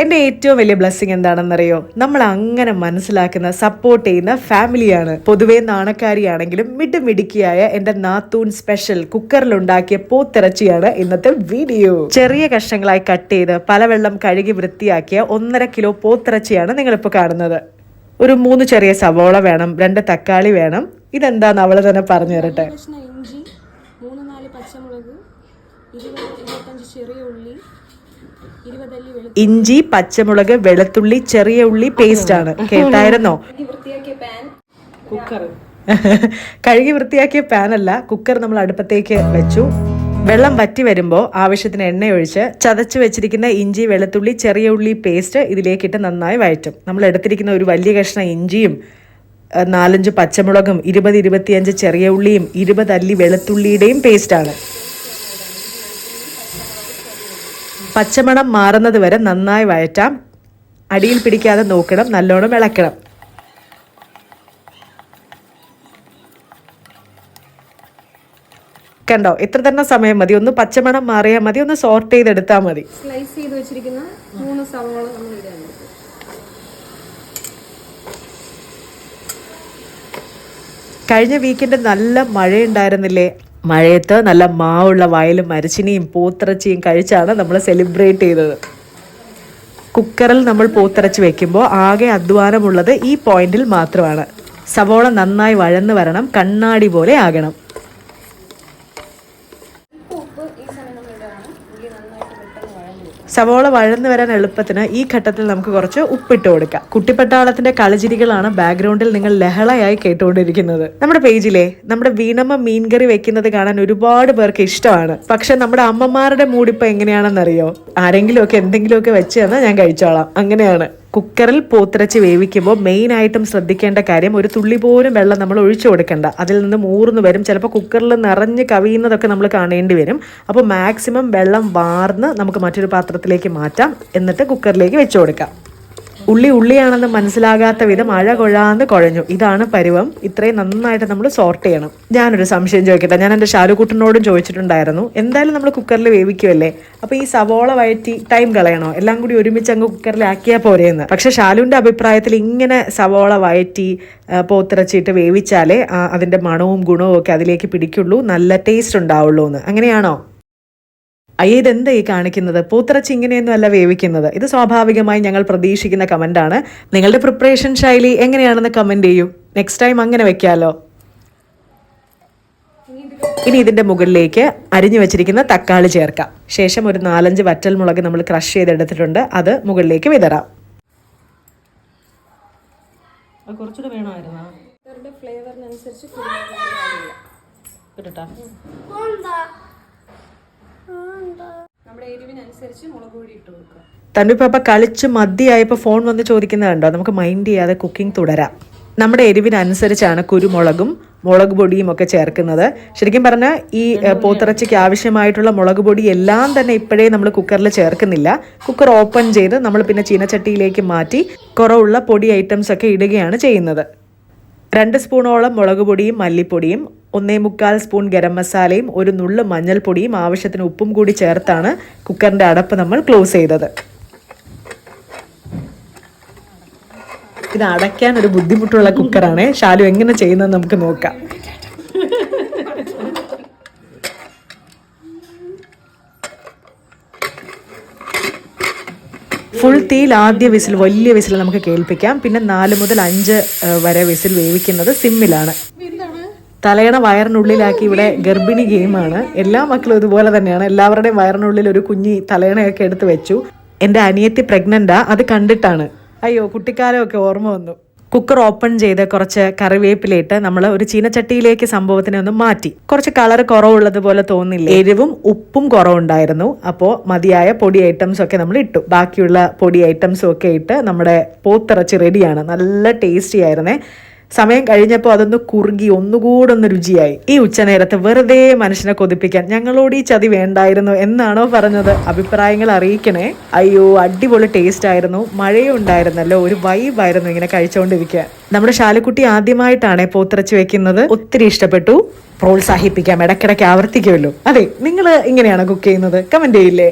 എന്റെ ഏറ്റവും വലിയ ബ്ലെസ്സിങ് എന്താണെന്നറിയോ? നമ്മൾ അങ്ങനെ മനസ്സിലാക്കുന്ന സപ്പോർട്ട് ചെയ്യുന്ന ഫാമിലിയാണ് പൊതുവേ നാണക്കാരിയാണെങ്കിലും മിടുമിടുക്കിയായ എന്റെ നാത്തൂൺ സ്പെഷ്യൽ കുക്കറിലുണ്ടാക്കിയ പോത്തിറച്ചിയാണ് ഇന്നത്തെ വീഡിയോ ചെറിയ കഷ്ണങ്ങളായി കട്ട് ചെയ്ത് പല വെള്ളം കഴുകി വൃത്തിയാക്കിയ ഒന്നര കിലോ പോത്തിറച്ചിയാണ് നിങ്ങളിപ്പോൾ കാണുന്നത്. ഒരു മൂന്ന് ചെറിയ സവോള വേണം രണ്ട് തക്കാളി വേണം. ഇതെന്താന്ന് അവൾ തന്നെ പറഞ്ഞു തരട്ടെ. ഇഞ്ചി മൂന്ന് നാല് പച്ചമുളക് ഇരുപത് ഇരുപത്തഞ്ച് ചെറിയ ഉള്ളി ഇഞ്ചി പച്ചമുളക് വെളുത്തുള്ളി ചെറിയ ഉള്ളി പേസ്റ്റ് ആണ്. കേട്ടായിരുന്നോ? വൃത്തിയാക്കിയ പാൻ കുക്കർ കഴുകി വൃത്തിയാക്കിയ പാനല്ല കുക്കർ നമ്മൾ അടുപ്പത്തേക്ക് വെച്ചു. വെള്ളം വറ്റി വരുമ്പോൾ ആവശ്യത്തിന് എണ്ണയൊഴിച്ച് ചതച്ച് വെച്ചിരിക്കുന്ന ഇഞ്ചി വെളുത്തുള്ളി ചെറിയ ഉള്ളി പേസ്റ്റ് ഇതിലേക്കിട്ട് നന്നായി വഴറ്റും. നമ്മൾ എടുത്തിരിക്കുന്ന ഒരു വലിയ കഷ്ണം ഇഞ്ചിയും നാലഞ്ച് പച്ചമുളകും ഇരുപത് ഇരുപത്തിയഞ്ച് ചെറിയ ഉള്ളിയും ഇരുപത് അല്ലി വെളുത്തുള്ളിയുടെയും പേസ്റ്റാണ് പച്ചമണം മാറുന്നത് വരെ നന്നായി വഴറ്റാം. അടിയിൽ പിടിക്കാതെ നോക്കണം നല്ലോണം ഇളക്കണം. കണ്ടോ? ഇത്ര തന്നെ സമയം മതി. ഒന്ന് പച്ചമണം മാറിയാൽ മതി. ഒന്ന് സോർട്ട് ചെയ്തെടുത്താൽ മതി. സ്ലൈസ് ചെയ്ത് വെച്ചിരിക്കുന്ന മൂന്ന് സവാള നമ്മൾ ഇടാൻ കഴിഞ്ഞ വീക്കെൻഡ് നല്ല മഴയുണ്ടായിരുന്നില്ലേ? മഴയത്ത് നല്ല മാവുള്ള വയലും മരച്ചിനിയും പൂത്തിറച്ചിയും കഴിച്ചാണ് നമ്മൾ സെലിബ്രേറ്റ് ചെയ്തത്. കുക്കറിൽ നമ്മൾ പൂത്തിറച്ചി വെക്കുമ്പോൾ ആകെ അധ്വാനമുള്ളത് ഈ പോയിന്റിൽ മാത്രമാണ്. സവോള നന്നായി വഴന്ന് വരണം കണ്ണാടി പോലെ ആകണം ഉപ്പ് ഈ സമയം നമ്മൾ ഇടാണ് ഉള്ളി നന്നായിട്ട് പെട്ടെന്ന് വഴഞ്ഞു വരും സവോള വഴന്നു വരാൻ എളുപ്പത്തിന് ഈ ഘട്ടത്തിൽ നമുക്ക് കുറച്ച് ഉപ്പിട്ട് കൊടുക്കാം. കുട്ടിപ്പട്ടാളത്തിന്റെ കളിചിരികളാണ് ബാക്ക്ഗ്രൗണ്ടിൽ നിങ്ങൾ ലഹളയായി കേട്ടുകൊണ്ടിരിക്കുന്നത്. നമ്മുടെ പേജിലെ നമ്മുടെ വീണമ്മ മീൻകറി വെക്കുന്നത് കാണാൻ ഒരുപാട് പേർക്ക് ഇഷ്ടമാണ്. പക്ഷെ നമ്മുടെ അമ്മമാരുടെ മൂടിപ്പ എങ്ങനെയാണെന്നറിയോ? ആരെങ്കിലും ഒക്കെ എന്തെങ്കിലുമൊക്കെ വെച്ച് തന്നാൽ ഞാൻ കഴിച്ചോളാം. അങ്ങനെയാണ്. കുക്കറിൽ പൂത്തിരച്ച് വേവിക്കുമ്പോൾ മെയിനായിട്ടും ശ്രദ്ധിക്കേണ്ട കാര്യം ഒരു തുള്ളി പോലും വെള്ളം നമ്മൾ ഒഴിച്ചു കൊടുക്കേണ്ട. അതിൽ നിന്ന് മൂർന്ന് വരും. ചിലപ്പോൾ കുക്കറിൽ നിറഞ്ഞ് കവിയുന്നതൊക്കെ നമ്മൾ കാണേണ്ടി വരും. അപ്പോൾ മാക്സിമം വെള്ളം വാർന്ന് നമുക്ക് മറ്റൊരു പാത്രത്തിലേക്ക് മാറ്റാം. എന്നിട്ട് കുക്കറിലേക്ക് വെച്ചു കൊടുക്കാം. ഉള്ളി ഉള്ളിയാണെന്ന് മനസ്സിലാകാത്ത വിധം അഴ കൊഴാന്ന് കുഴഞ്ഞു. ഇതാണ് പരുവം. ഇത്രയും നന്നായിട്ട് നമ്മൾ സോർട്ട് ചെയ്യണം. ഞാനൊരു സംശയം ചോദിക്കട്ടെ. ഞാൻ എന്റെ ഷാലുക്കുട്ടനോടും ചോദിച്ചിട്ടുണ്ടായിരുന്നു. എന്തായാലും നമ്മൾ കുക്കറിൽ വേവിക്കുമല്ലേ അപ്പോൾ ഈ സവോള വയറ്റി ടൈം കളയണോ? എല്ലാം കൂടി ഒരുമിച്ച് അങ്ങ് കുക്കറിൽ ആക്കിയാൽ പോരെയെന്ന് പക്ഷെ ഷാലുവിന്റെ അഭിപ്രായത്തിൽ ഇങ്ങനെ സവോള വയറ്റി പോത്തിറച്ചിട്ട് വേവിച്ചാലേ അതിന്റെ മണവും ഗുണവും ഒക്കെ അതിലേക്ക് പിടിക്കുള്ളൂ. നല്ല ടേസ്റ്റ് ഉണ്ടാവുള്ളൂ എന്ന് അങ്ങനെയാണോ? അയ്യേ ഇതെന്താ ഈ കാണിക്കുന്നത്? പൂത്തിറച്ചി ഇങ്ങനെയൊന്നും അല്ല വേവിക്കുന്നത്. ഇത് സ്വാഭാവികമായി ഞങ്ങൾ പ്രതീക്ഷിക്കുന്ന കമന്റാണ് നിങ്ങളുടെ പ്രിപ്പറേഷൻ ശൈലി എങ്ങനെയാണെന്ന് കമന്റ് ചെയ്യൂ. നെക്സ്റ്റ് ടൈം അങ്ങനെ വെക്കാലോ. ഇനി ഇതിന്റെ മുകളിലേക്ക് അരിഞ്ഞു വെച്ചിരിക്കുന്ന തക്കാളി ചേർക്കാം. ശേഷം ഒരു നാലഞ്ച് വറ്റൽ മുളക് നമ്മൾ ക്രഷ് ചെയ്തെടുത്തിട്ടുണ്ട്. അത് മുകളിലേക്ക് വിതറാം. കുറച്ചുകൂടെ വേണമായിരുന്നു. ഫ്ലേവറിനനുസരിച്ച് കുരുമുളക് പൊടി add ചെയ്യാം. കേട്ടാ നമ്മുടെ എരിവിനനുസരിച്ച് മുളക് പൊടി ഇട്ട് കൊടുക്കുക. തന്നുപ്പ കളിച്ച് മതിയായപ്പോൾ ഫോൺ വന്ന് ചോദിക്കുന്നത് കണ്ടോ? നമുക്ക് മൈൻഡ് ചെയ്യാതെ കുക്കിംഗ് തുടരാം. നമ്മുടെ എരിവിനനുസരിച്ചാണ് കുരുമുളകും മുളക് പൊടിയും ഒക്കെ ചേർക്കുന്നത്. ശരിക്കും പറഞ്ഞാൽ ഈ പോത്തിറച്ചിക്ക് ആവശ്യമായിട്ടുള്ള മുളക് പൊടി എല്ലാം തന്നെ ഇപ്പോഴേ നമ്മൾ കുക്കറിൽ ചേർക്കുന്നില്ല. കുക്കർ ഓപ്പൺ ചെയ്ത് നമ്മൾ പിന്നെ ചീനച്ചട്ടിയിലേക്ക് മാറ്റി കുറവുള്ള പൊടി ഐറ്റംസ് ഒക്കെ ഇടുകയാണ് ചെയ്യുന്നത്. രണ്ട് സ്പൂണോളം മുളക് പൊടിയും മല്ലിപ്പൊടിയും ഒന്നേ മുക്കാൽ സ്പൂൺ ഗരം മസാലയും ഒരു നുള്ളു മഞ്ഞൾപ്പൊടിയും ആവശ്യത്തിന് ഉപ്പും കൂടി ചേർത്താണ് കുക്കറിന്റെ അടപ്പ് നമ്മൾ ക്ലോസ് ചെയ്തത്. ഇത് അടയ്ക്കാൻ ഒരു ബുദ്ധിമുട്ടുള്ള കുക്കറാണ്. ഷാലു എങ്ങനെ ചെയ്യുന്നത് നമുക്ക് നോക്കാം. ഫുൾ തീയിൽ ആദ്യ വിസിൽ വലിയ വിസിൽ നമുക്ക് കേൾപ്പിക്കാം. പിന്നെ നാല് മുതൽ അഞ്ച് വരെ വിസിൽ വേവിക്കുന്നത് സിമ്മിലാണ്. തലയണ വയറിനുള്ളിലാക്കി ഇവിടെ ഗർഭിണി ഗെയിമാണ്. എല്ലാ മക്കളും ഇതുപോലെ തന്നെയാണ്. എല്ലാവരുടെയും വയറിനുള്ളിൽ ഒരു കുഞ്ഞി തലയണയൊക്കെ എടുത്ത് വെച്ചു. എന്റെ അനിയത്തി പ്രഗ്നന്റാ അത് കണ്ടിട്ടാണ്. അയ്യോ കുട്ടിക്കാലമൊക്കെ ഓർമ്മ വന്നു. കുക്കർ ഓപ്പൺ ചെയ്ത് കുറച്ച് കറിവേപ്പിലിട്ട് നമ്മൾ ഒരു ചീനച്ചട്ടിയിലേക്ക് സംഭവത്തിനെ ഒന്ന് മാറ്റി. കുറച്ച് കളർ കുറവുള്ളതുപോലെ തോന്നില്ല? എരിവും ഉപ്പും കുറവുണ്ടായിരുന്നു. അപ്പോൾ മതിയായ പൊടി ഐറ്റംസ് ഒക്കെ നമ്മൾ ഇട്ടു. ബാക്കിയുള്ള പൊടി ഐറ്റംസും ഒക്കെ ഇട്ട് നമ്മുടെ പോത്തിറച്ചി റെഡിയാണ് നല്ല ടേസ്റ്റി ആയിരുന്നേ. സമയം കഴിഞ്ഞപ്പോൾ അതൊന്ന് കുറുകി ഒന്നുകൂടെ ഒന്ന് രുചിയായി. ഈ ഉച്ചനേരത്ത് വെറുതെ മനുഷ്യനെ കൊതിപ്പിക്കാൻ ഞങ്ങളോട് ഈ ചതി വേണ്ടായിരുന്നു എന്നാണോ പറഞ്ഞത്? അഭിപ്രായങ്ങൾ അറിയിക്കണേ. അയ്യോ അടിപൊളി ടേസ്റ്റ് ആയിരുന്നു. മഴയും ഉണ്ടായിരുന്നല്ലോ. ഒരു വൈബായിരുന്നു ഇങ്ങനെ കഴിച്ചുകൊണ്ടിരിക്കുക നമ്മുടെ ശാലക്കുട്ടി ആദ്യമായിട്ടാണ് പോത്തിറച്ചി വെക്കുന്നത്. ഒത്തിരി ഇഷ്ടപ്പെട്ടു. പ്രോത്സാഹിപ്പിക്കാം. ഇടയ്ക്കിടയ്ക്ക് ആവർത്തിക്കുമല്ലോ. അതെ നിങ്ങൾ ഇങ്ങനെയാണ് കുക്ക് ചെയ്യുന്നത്. കമന്റ് ചെയ്യില്ലേ?